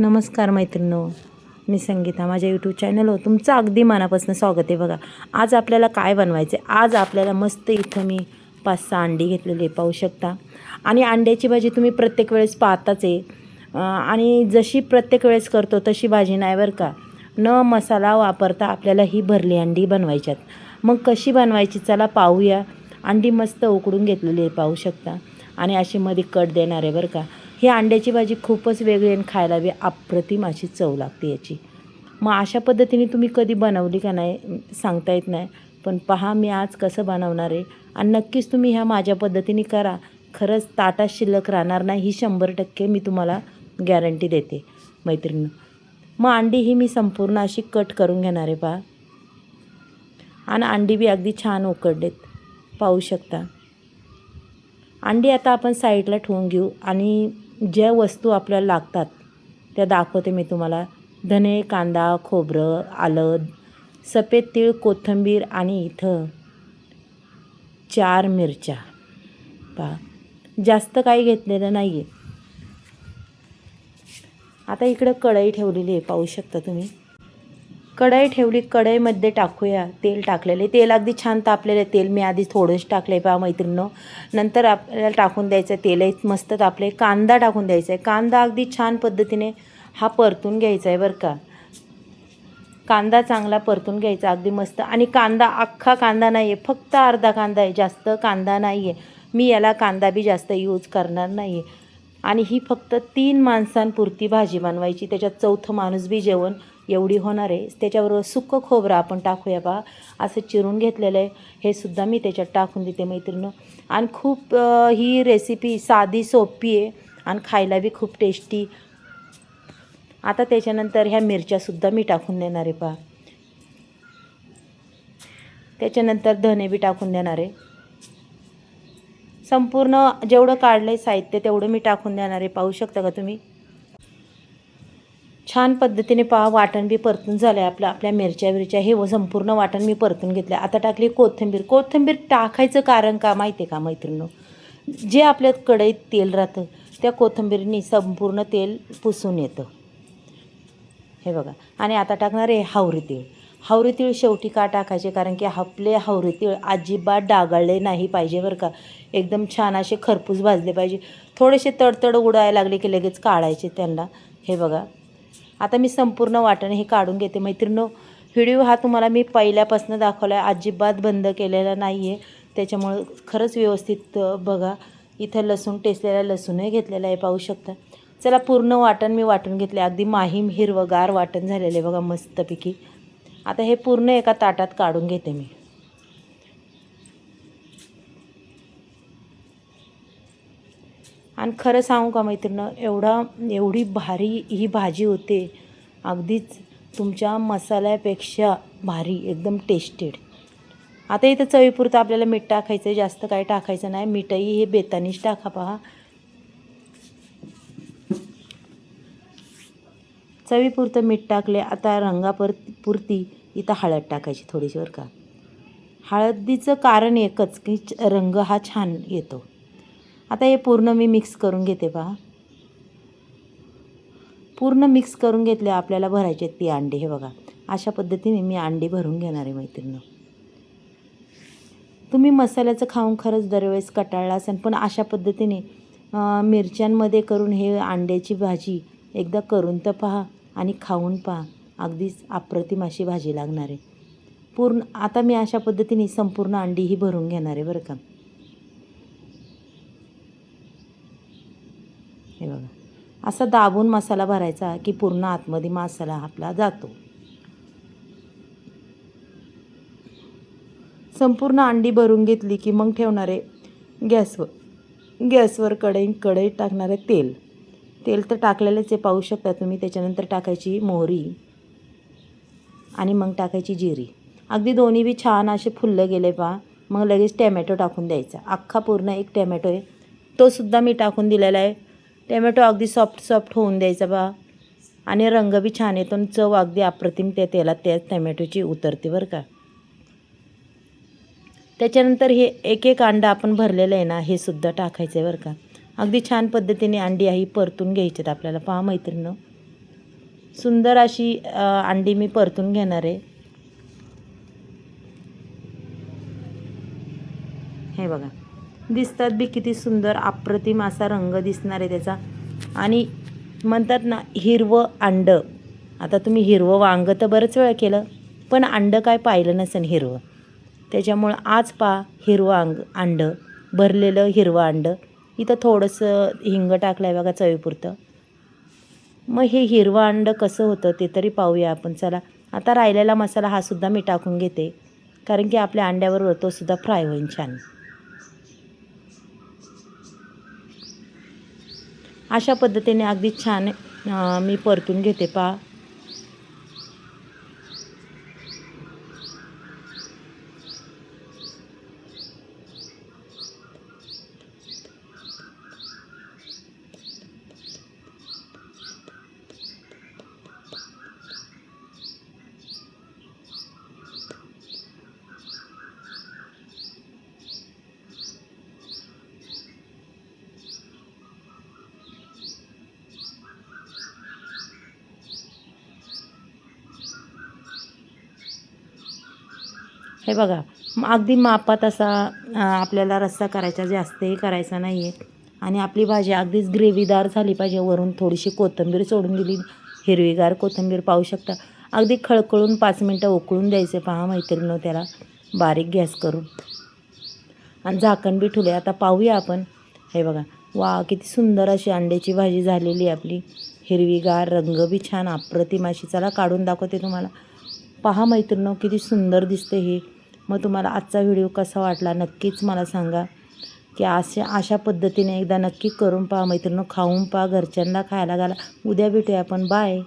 नमस्कार मैत्रिणो मी संगीता. माझ्या यूट्यूब चॅनलवर तुमचं अगदी मनापासून स्वागत आहे बघा. आज आपल्याला काय बनवायचं आहे? आज आपल्याला मस्त इथं मी पाच सहा अंडी घेतलेली आहे पाहू शकता. आणि अंड्याची भाजी तुम्ही प्रत्येक वेळेस पाहताच आहे. आणि जशी प्रत्येक वेळेस करतो तशी भाजी नाही बरं का. न मसाला वापरता आपल्याला ही भरली अंडी बनवायच्यात. मग कशी बनवायची चला पाहूया. अंडी मस्त उकडून घेतलेली आहे पाहू शकता. आणि अशी मध्ये कट देणार आहे बरं का. ही अंड्याची भाजी खूपच वेगळी आणि खायला बी अप्रतिम अशी चव लागते याची. मग अशा पद्धतीने तुम्ही कधी बनवली का नाही सांगता येत नाही. पण पहा मी आज कसं बनवणार आहे. आणि नक्कीच तुम्ही ह्या माझ्या पद्धतीने करा. खरंच ताटात शिल्लक राहणार नाही ही शंभर टक्के मी तुम्हाला गॅरंटी देते मैत्रिणी मग अंडी ही मी संपूर्ण अशी कट करून घेणार आहे पहा. आणि अंडी बी अगदी छान उकडलेत पाहू शकता. अंडी आता आपण साईडला ठेवून घेऊ आणि ज्या वस्तू आपल्याला लागतात त्या दाखवते मी तुम्हाला. धने कांदा खोबरं आलं सफेद तीळ कोथिंबीर आणि इथं चार मिरच्या. पहा जास्त काही घेतलेलं नाही आहे आता इकडं कढई ठेवलेली आहे पाहू शकता तुम्ही. कढई ठेवली कढईमध्ये टाकूया तेल टाकलेले तेल अगदी छान तापलेलं तेल मी आधी थोडंच टाकले आहे पहा मैत्रिणीनं. नंतर आपल्याला टाकून द्यायचं तेलही मस्त तापले कांदा टाकून द्यायचा आहे. कांदा अगदी छान पद्धतीने हा परतून घ्यायचा आहे बरं का. कांदा चांगला परतून घ्यायचा अगदी मस्त. आणि कांदा अख्खा कांदा नाही आहे फक्त अर्धा कांदा आहे. जास्त कांदा नाही आहे मी याला कांदा बी जास्त यूज करणार नाही आहे आणि ही फक्त तीन माणसांपुरती भाजी बनवायची. त्याच्यात चौथं माणूस बी जेवण एवढी होणार आहे. त्याच्याबरोबर सुक्कं खोबरं आपण टाकूया बा. असं चिरून घेतलेलं आहे. हे सुद्धा मी त्याच्यात टाकून देते मैत्रिणं आणि खूप ही रेसिपी साधी सोपी आहे आणि खायला बी खूप टेस्टी आता त्याच्यानंतर ह्या मिरच्यासुद्धा मी टाकून देणार आहे पहा त्याच्यानंतर धने बी टाकून देणार आहे. संपूर्ण जेवढं काढलं आहे साहित्य तेवढं मी टाकून देणार आहे. पाहू शकता का तुम्ही? छान पद्धतीने पहा वाटण बी परतून झालं आहे आपलं. आपल्या मिरच्या विरच्या हे व संपूर्ण वाटण मी परतून घेतलं आता टाकली कोथिंबीर. कोथिंबीर टाकायचं कारण का माहिती आहे का मैत्रिणीनो? जे आपल्या कढईत तेल राहतं त्या कोथिंबीरनी संपूर्ण तेल पुसून येतं. हे बघा. आणि आता टाकणार आहे हावरी तेल. हावरी तीळ शेवटी का टाकायचे? कारण की आपले हावरी तीळ अजिबात डागाळले नाही पाहिजे बरं का. एकदम छान असे खरपूस भाजले पाहिजे. थोडेसे तडतड उडायला लागले की लगेच काढायचे त्यांना. हे बघा. आता मी संपूर्ण वाटण हे काढून घेते. मैत्रिणो व्हिडिओ हा तुम्हाला मी पहिल्यापासून दाखवला आहे अजिबात बंद केलेला नाही आहे त्याच्यामुळं खरंच व्यवस्थित बघा. इथं लसूण टेचलेला लसूणही घेतलेला आहे. पाहू शकता. चला पूर्ण वाटण मी वाटून घेतले अगदी माहीम हिरवगार वाटण झालेलं आहे बघा मस्तपैकी. आता हे पूर्ण एका ताटात काढून घेते मी. आणि खरं सांगू का मैत्रिणं एवढा एवढी भारी ही भाजी होते अगदीच तुमच्या मसाल्यापेक्षा भारी एकदम टेस्टेड आता इथं चवीपुरतं आपल्याला मीठ टाकायचं आहे जास्त काही टाकायचं नाही. मीठही हे बेतानीच टाका पहा. चवीपुरतं मीठ टाकले आता रंगापर पुरती इथं हळद टाकायची थोडीशी बरं का. हळदीचं कारण एकच की च- रंग हा छान येतो. आता हे पूर्ण मी मिक्स करून घेते पहा. पूर्ण मिक्स करून घेतले आपल्याला भरायचे आहेत ती अंडी. हे बघा अशा पद्धतीने मी अंडी भरून घेणार आहे मैत्रिणी तुम्ही मसाल्याचं खाऊन खरंच दरवेळेस कटाळला असेल पण अशा पद्धतीने मिरच्यांमध्ये करून हे अंड्याची भाजी एकदा करून तर पहा. आणि खाऊन पहा अगदीच अप्रतिम अशी भाजी लागणार आहे. पूर्ण आता मी अशा पद्धतीने संपूर्ण अंडी ही भरून घेणार आहे बरं का. हे बघा. असा दाबून मसाला भरायचा की पूर्ण आतमध्ये मसाला आपला जातो. संपूर्ण अंडी भरून घेतली की मग ठेवणार आहे गॅसवर. गॅसवर कढई कढईत टाकणार आहे तेल. तेल तर टाकलेलंच आहे पाहू शकता तुम्ही. त्याच्यानंतर टाकायची मोहरी आणि मग टाकायची जिरी. अगदी दोन्ही बी छान असे फुललं गेले पहा. मग लगेच टॅमॅटो टाकून द्यायचा. अख्खा पूर्ण एक टॅमॅटो आहे. तो सुद्धा मी टाकून दिलेला आहे. टॅमॅटो अगदी सॉफ्ट सॉफ्ट होऊन द्यायचा बा आणि रंग बी छान येतो आणि चव अगदी अप्रतिम त्या तेलात त्या टॅमॅटोची उतरते बरं का. त्याच्यानंतर हे एक एक अंडा आपण भरलेलं आहे ना हे सुद्धा टाकायचं आहे बरं का. अगदी छान पद्धतीने अंडी ही परतून घ्यायची आहेत आपल्याला. पहा मैत्रिणं. सुंदर अशी अंडी मी परतून घेणार आहे. हे बघा. दिसतात बी किती सुंदर अप्रतिम असा रंग दिसणार आहे त्याचा. आणि म्हणतात ना हिरवं अंडं. आता तुम्ही हिरवं वांगं तर बरंच वेळ केलं पण अंडं काय पाहिलं नसेल हिरवं. त्याच्यामुळं आज पा हिरवं अंग अंडं. भरलेलं हिरवं अंडं. इथं थोडंसं हिंग टाकलं आहे बघा चवीपुरतं. मग हे हिरवं अंडं कसं होतं ते तरी पाहूया आपण. चला आता राहिलेला मसाला हा सुद्धा मी टाकून घेते. कारण की आपल्या अंड्यावर तो सुद्धा फ्राय होईल छान. अशा पद्धतीने अगदी छान मी परतून घेते पा हे बघा अगदी मापात असा आपल्याला रस्सा करायचा जास्तही करायचा नाही आहे आणि आपली भाजी अगदीच ग्रेव्हीदार झाली पाहिजे. वरून थोडीशी कोथिंबीर सोडून दिली. हिरवीगार कोथिंबीर पाहू शकता. अगदी खळखळून पाच मिनटं उकळून द्यायचे पहा मैत्रिणीनं त्याला. बारीक गॅस करून. आणि झाकण बी ठुले आता पाहूया आपण. हे बघा वा किती सुंदर अशी अंड्याची भाजी झालेली आहे आपली. हिरवीगार रंग बी छान. अप्रतिम अशी. चला काढून दाखवते तुम्हाला. पहा मैत्रिणीनं किती सुंदर दिसते ही. मग तुम्हाला आजचा व्हिडिओ कसा वाटला नक्कीच मला सांगा. की अशा अशा पद्धतीने एकदा नक्की करून पहा मैत्रिणी खाऊन पहा घरच्यांना खायला घाला. उद्या भेटूया आपण. बाय